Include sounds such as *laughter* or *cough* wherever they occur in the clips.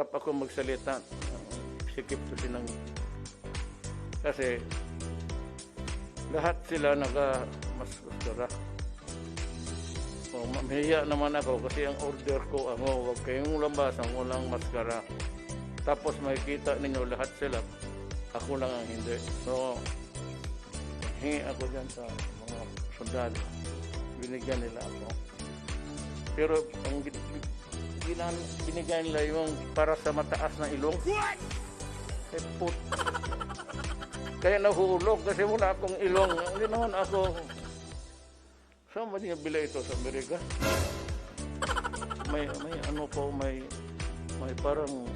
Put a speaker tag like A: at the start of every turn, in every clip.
A: Hirap ako magsalita. Sikip ko sinang... Kasi lahat sila naka mas maskara. O, mahiya naman ako kasi ang order ko ano, huwag kayong labas ang walang maskara. Tapos makikita ninyo lahat sila. Ako lang ang hindi. So, hingi ako dyan sa mga sundalo. Binigyan nila ako. Pero ang ginan, binigyan nila yung para sa mataas na ilong. Eh, put. Kaya nahuhulog kasi wala akong ilong. Hindi naman ako. Saan ba niya bila ito sa Amerika? May, may ano po, may, may parang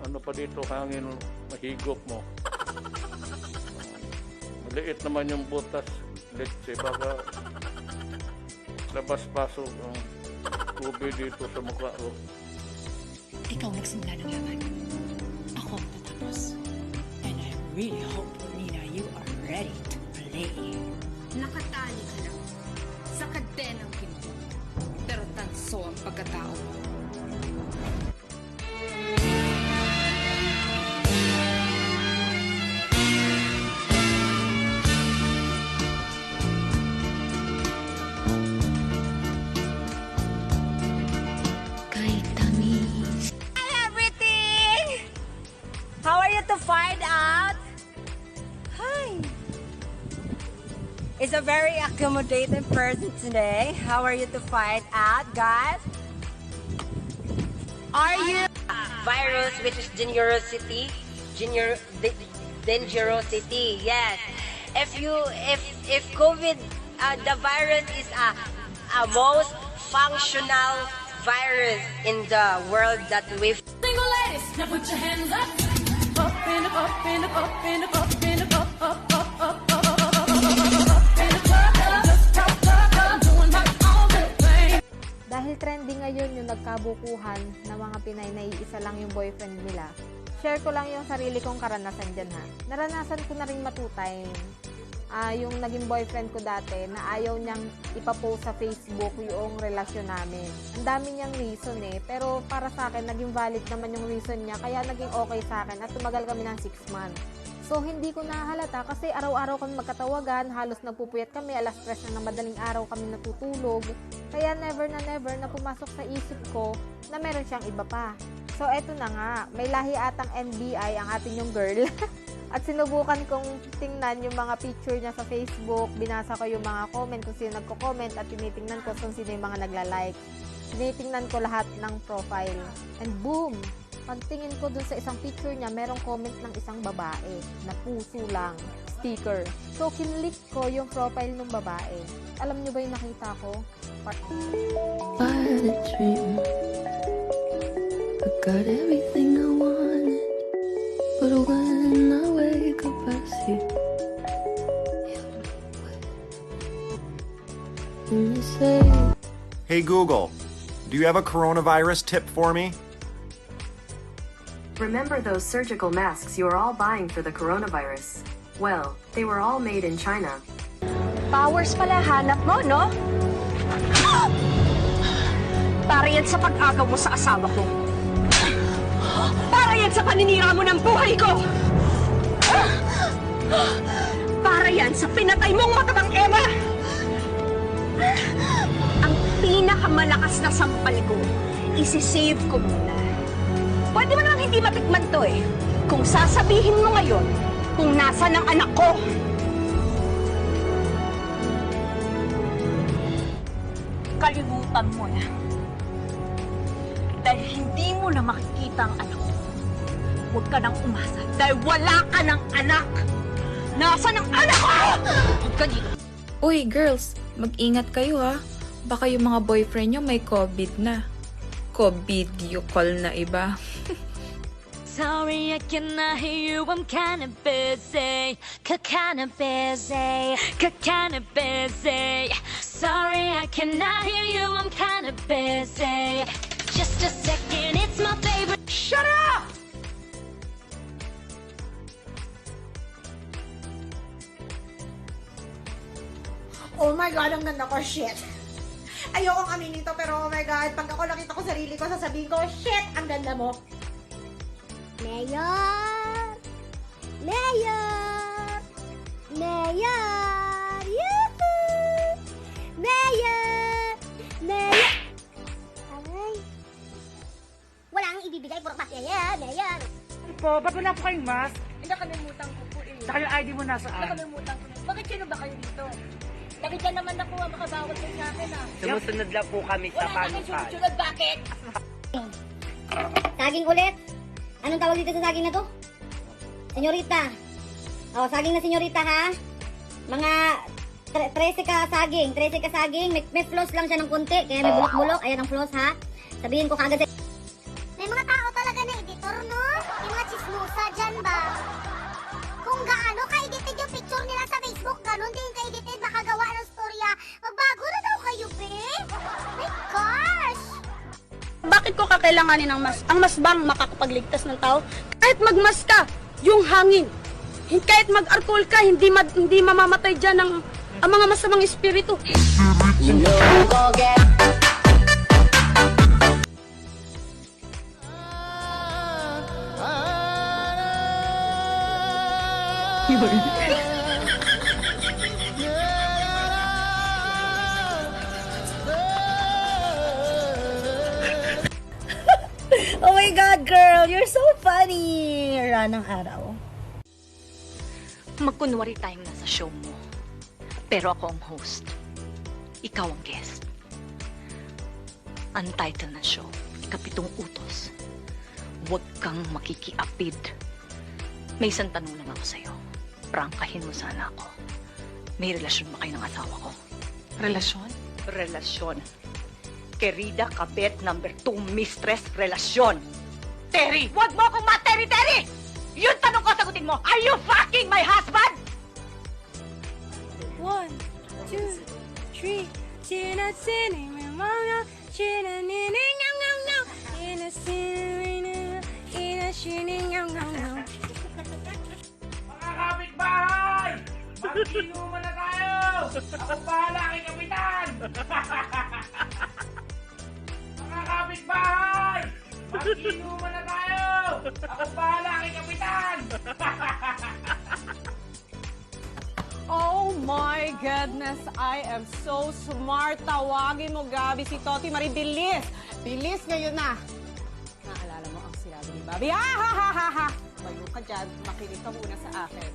A: ano pa dito hangin mahigop mo. Maliit naman yung butas. Let's baka labas-pasok ang tubig dito sa mukha ko.
B: Ikaw nagsimula ng laban. Ako ang tatapos. And I really hope, Nina, you are ready to play.
C: Nakatali ka lang sa kadenang ginto. Pero tanso ang pagkatao mo.
D: Very accommodating person today. How are you to find out, guys? Are you virus which is? Danger, dangerosity, yes. If you if if COVID uh, the virus is a, a most functional virus in the world that we
E: Single ladies, now put your hands up. Up and up, up and up, up and up, up and up,
F: trending ngayon yung nagkabukuhan ng mga Pinay na iisa lang yung boyfriend nila, share ko lang yung sarili kong karanasan dyan ha. Naranasan ko na rin matutay ah, yung naging boyfriend ko dati na ayaw niyang ipapost sa Facebook yung relasyon namin. Ang dami niyang reason eh, pero para sa akin, naging valid naman yung reason niya, kaya naging okay sa akin at tumagal kami ng 6 months. So, hindi ko nahalata kasi araw-araw kami magkatawagan, halos nagpupuyat kami, alas 3 na ng madaling araw kami natutulog. Kaya never na never na pumasok sa isip ko na meron siyang iba pa. So, eto na nga, may lahi atang NBI ang ating yung girl. *laughs* At sinubukan kong tingnan yung mga picture niya sa Facebook, binasa ko yung mga comment kung sino nagko-comment at tinitingnan ko kung sino yung mga nagla-like. Tinitingnan ko lahat ng profile. And boom! Pagtingin ko dun sa isang picture niya, merong comment ng isang babae na puso lang, sticker. So, kinlik ko yung profile ng babae. Alam niyo ba yung nakita ko? Par-
G: I had a dream. I got everything I wanted. But when I wake up, I see. And you say,
H: Hey Google, do you have a coronavirus tip for me?
I: Remember those surgical masks you are all buying for the coronavirus? Well, they were all made in China.
D: Powers pala hanap mo, no? Para yan sa pag-agaw mo sa asawa ko. Para yan sa paninira mo ng buhay ko. Para yan sa pinatay mong matabang Eva. Ang pinakamalakas na sampal ko, isisave ko muna. Pwede mo naman hindi matikman to eh. Kung sasabihin mo ngayon kung nasa ng anak ko. kalimutan mo na. Dahil hindi mo na makikita ang anak mo. Huwag ka nang umasa dahil wala ka ng anak. Nasaan ang anak ko? Huwag ka dito.
J: Uy, girls, mag-ingat kayo ha. Baka yung mga boyfriend nyo may COVID na. COVID call na iba.
E: Sorry, I cannot hear you. I'm kinda busy. Kinda busy. Kinda busy. Sorry, I cannot hear you. I'm kinda busy. Just a second, it's my favorite. Shut up!
K: Oh my God, ang ganda ko, shit. Ayokong aminin to, pero oh my God, pag ako nakita ko sarili ko, sasabihin ko, shit, ang ganda mo.
L: Mayor! Mayor! Mayor! Yahoo! Mayor! Mayor! Aray. Wala ang ibibigay, puro pa. Mayor! Mayor!
M: Po, ba't wala po kayong mask?
K: Nakalimutan ko po eh.
M: Saka yung ID mo nasaan?
K: Nakalimutan ko. Bakit sino ba kayo dito? Nakita naman ako ah, makabawal kayo sa akin ah.
M: Sumusunod lang po kami
K: Wala na kayo sunod-sunod, bakit?
L: Saging ulit. Anong tawag dito sa saging na to? Senyorita. Oh, saging na senyorita ha. Mga tre- 13 ka saging, 13 ka saging. May, may floss lang siya ng konti, kaya may bulok-bulok. Ayan ang floss ha. Sabihin ko kagad. May mga tao talaga na editor, no? Yung mga chismosa dyan ba?
K: Ko kakailanganin ng mas? Ang mas bang makakapagligtas ng tao? Kahit magmas ka, yung hangin. Kahit mag-alcohol ka, hindi, ma- hindi mamamatay dyan ang, ang mga masamang espiritu.
N: Oh araw.
B: Magkunwari tayong nasa show mo. Pero ako ang host. Ikaw ang guest. Ang title ng show, Ikapitong Utos. Huwag kang makikiapid. May isang tanong lang ako sa'yo. Prangkahin mo sana ako. May relasyon ba kayo ng asawa ko? Relasyon? Relasyon. Querida kabet number two mistress relasyon. Terry! Huwag mo akong ma-Terry-Terry! Yun tanong ko, sagutin mo. Are you fucking my husband?
O: One, two, three. China sini memanga, china nini ngam ngam ngam. Ina sini ina sini ngam ngam ngam.
M: Mga kapitbahay! Mag-inuman na tayo! Ako bahala kay Kapitan! *laughs* Mga kapitbahay! Mag-inuman na tayo! Ako bahala kay Kapitan! *laughs*
P: Oh my goodness, I am so smart. Tawagin mo, Gabi, si Toti Marie. Bilis! Bilis ngayon na! Naalala mo ang sinabi ni Bobby. Ha ha ha ha ha! Bayo ka dyan, makinig ka muna sa akin.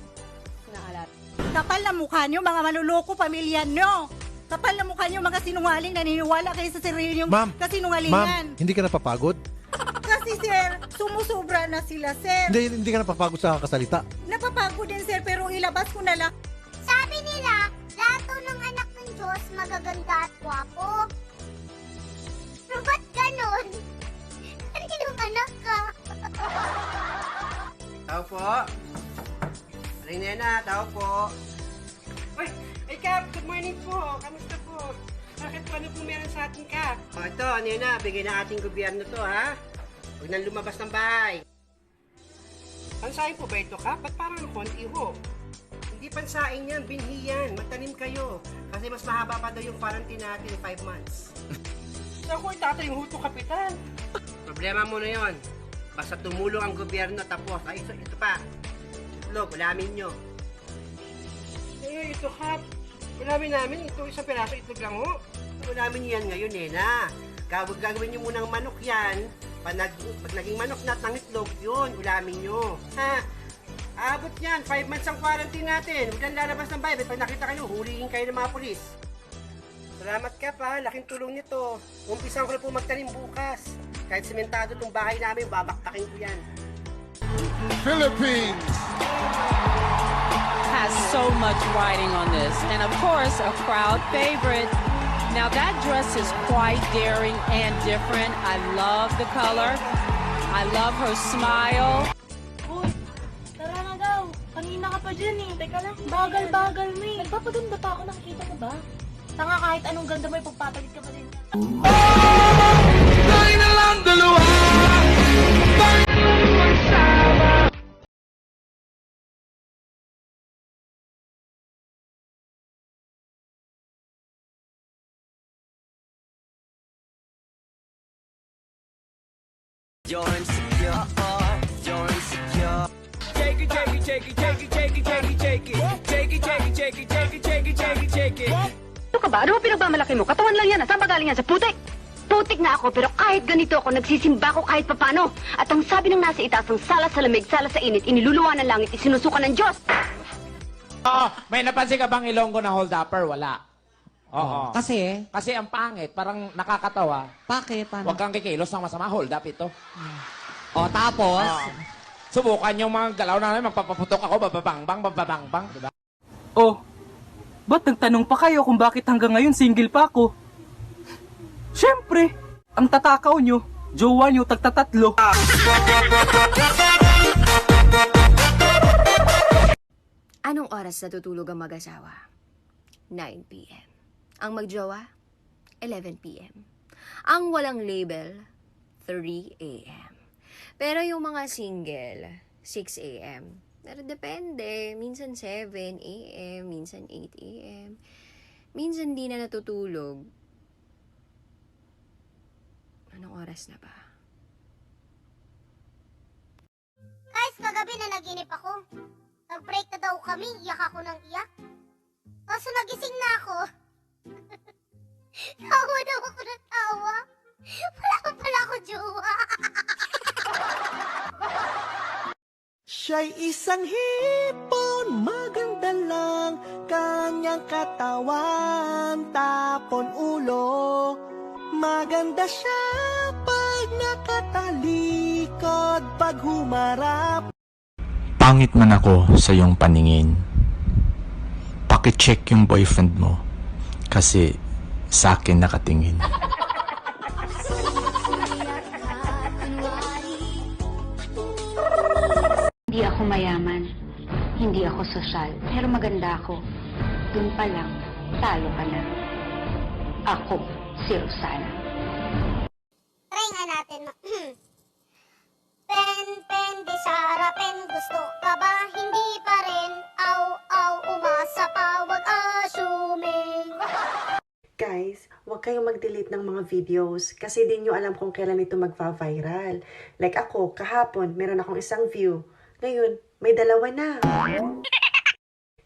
P: Naalala.
N: Kapal na mukha nyo, mga manuloko, pamilya nyo! Kapal na mukha nyo, mga sinungaling, naniniwala kayo sa sarili
Q: Ma'am,
N: kasinungalingan.
Q: Ma'am, hindi ka napapagod?
N: Sir, sumusubra na sila, sir.
Q: Hindi, hindi ka napapagod sa kasalita.
N: Napapagod din, sir, pero ilabas ko na lang.
L: Sabi nila, lahat daw ng anak ng Diyos magaganda at gwapo. Pero ba't ganon? Kaninong anak ka?
R: Tao po. Rinena, tao po.
K: Uy, ay Kap, good morning po. Kamusta po? Bakit po ano po meron sa atin, Kap?
R: O ito, Nena, bigay ng ating gobyerno to, ha? Huwag nang lumabas ng bahay.
K: Pansahin po ba ito, Kap? Ba't parang konti ho?
R: Hindi pansain yan, binhi yan. Magtanim kayo. Kasi mas mahaba pa daw yung quarantine natin, 5 months.
K: So ako itato yung huto, Kapitan.
R: Problema mo na yon. Basta tumulong ang gobyerno tapos. Ay, ito, ito pa. Itlog, ulamin nyo.
K: Eh, ito, Kap. Ulamin namin, ito isang piraso itlog lang ho.
R: Ulamin nyo yan ngayon, Nena. Gawag gagawin nyo munang manok yan. Pag, nag, pag naging manok na at itlog, yun, ulamin nyo. Ha? Abot yan, 5 months ang quarantine natin. Huwag kang lalabas ng bahay. Pag nakita kayo, huliin kayo ng mga polis. Salamat ka pa, laking tulong nito. Umpisan ko na po magtanim bukas. Kahit sementado itong bahay namin, babaktakin ko yan.
S: Philippines
T: has so much riding on this. And of course, a crowd favorite. Now that dress is quite daring and different. I love the color. I love her smile.
O: Uy, tara na daw. Kanina ka pa dyan eh. Teka lang, bagal-bagal mo eh. Nagpapaganda pa ako, nakikita mo ba? Tanga kahit anong ganda mo, ipagpapalit ka pa din.
S: Tayo
U: You're insecure, you're insecure
S: shake it, shake it, shake it, shake it, shake it. Shake it, shake it, shake it, shake it, shake it, shake it, shake it.
U: Ano ka ba? Ano ba pinagmamalaki mo? Katawan lang yan. ah. Saan ba galing yan? Sa putik? Putik nga ako, pero kahit ganito ako, nagsisimba ko kahit papano. At ang sabi ng nasa itaas, ang sala sa lamig, sala sa init, iniluluwa ng langit, isinusuka ng Diyos.
V: Oo, may napansin ka bang Ilonggo na hold-upper? Wala. Oo.
G: Kasi?
V: Kasi ang pangit, parang nakakatawa.
G: Bakit? Paano?
V: Huwag kang kikilos ng masama, hold up ito.
G: O, tapos?
V: Subukan yung mga galaw namin, magpapaputok ako, bababangbang, bababangbang, di ba?
N: Oh, ba't nagtanong pa kayo kung bakit hanggang ngayon single pa ako? Siyempre, ang tatakaw nyo, jowa nyo tagtatatlo.
W: Anong oras natutulog ang mag-asawa? 9 p.m. Ang magjowa? 11 p.m. Ang walang label? 3 a.m. Pero yung mga single, 6 a.m. Pero depende. Minsan 7 a.m., minsan 8 a.m. Minsan di na natutulog. Anong oras na ba?
X: Guys, kagabi na naginip ako. Nag-break na daw kami, iyak ako ng iyak. Kaso nagising na ako. Tawa daw ako ng tawa. Wala ka pala ako jowa.
S: Siya'y isang hipon, maganda lang kanyang katawan, tapon ulo. Maganda siya pag nakatalikod, pag humarap.
J: Pangit man ako sa iyong paningin. Pakicheck yung boyfriend mo kasi sa akin nakatingin.
L: Hindi ako mayaman. Hindi ako sosyal. Pero maganda ako. Dun pa lang, talo ka na. Ako, si Rosana.
I: Kayong mag-delete ng mga videos kasi di nyo alam kung kailan ito magva-viral. Like ako, kahapon, meron akong isang view. Ngayon, may dalawa na.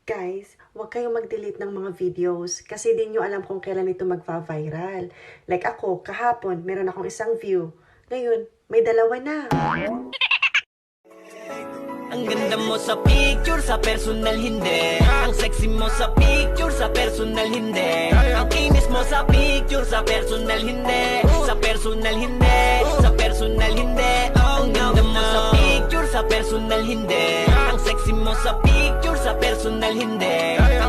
I: Guys, huwag kayong mag-delete ng mga videos kasi di nyo alam kung kailan ito magva-viral. Like ako, kahapon, meron akong isang view. Ngayon, may dalawa na.
S: Ang ganda mo sa picture, sa personal hindi Ang sexy mo sa picture, sa personal hindi. Ang kinis mo sa picture, sa personal hindi. Sa personal hindi, sa personal hindi. Ang ganda mo sa picture, sa personal hindi. Ang sexy mo sa picture, sa personal hindi